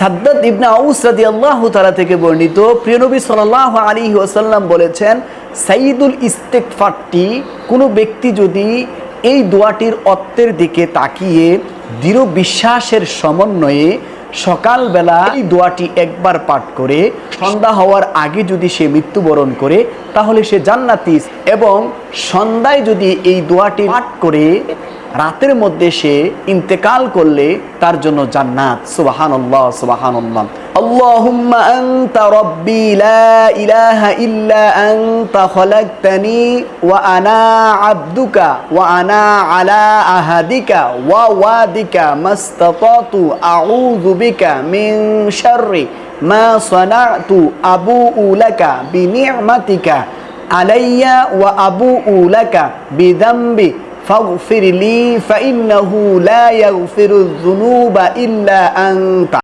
সাদ্দাদ ইবনে আউস রাদিয়াল্লাহু তাআলা থেকে বর্ণিত, প্রিয় নবী সাল্লাল্লাহু আলাইহি ওয়াসাল্লাম বলেছেন, সাইদুল ইস্তেগফারটি কোনো ব্যক্তি যদি এই দোয়াটির অর্থের দিকে তাকিয়ে দৃঢ় বিশ্বাসের সমন্বয়ে সকালবেলা এই দোয়াটি একবার পাঠ করে, সন্ধ্যা হওয়ার আগে যদি সে মৃত্যুবরণ করে, তাহলে সে জান্নাতি এবং সন্ধ্যায় যদি এই দোয়াটি পাঠ করে রাতের মধ্যে সে ইন্তেকাল করলে তার জন্য জান্নাত সুবহানাল্লাহ সুবহানাল্লাহ اللهم أنت ربي لا إله إلا أنت خلقتني وأنا عبدك وأنا على عهدك ووعدك ما استطعت أعوذ بك من شر ما صنعت أبوء لك بنعمتك علي وأبوء لك بذنبي فاغفر لي فإنه لا يغفر الذنوب إلا أنت.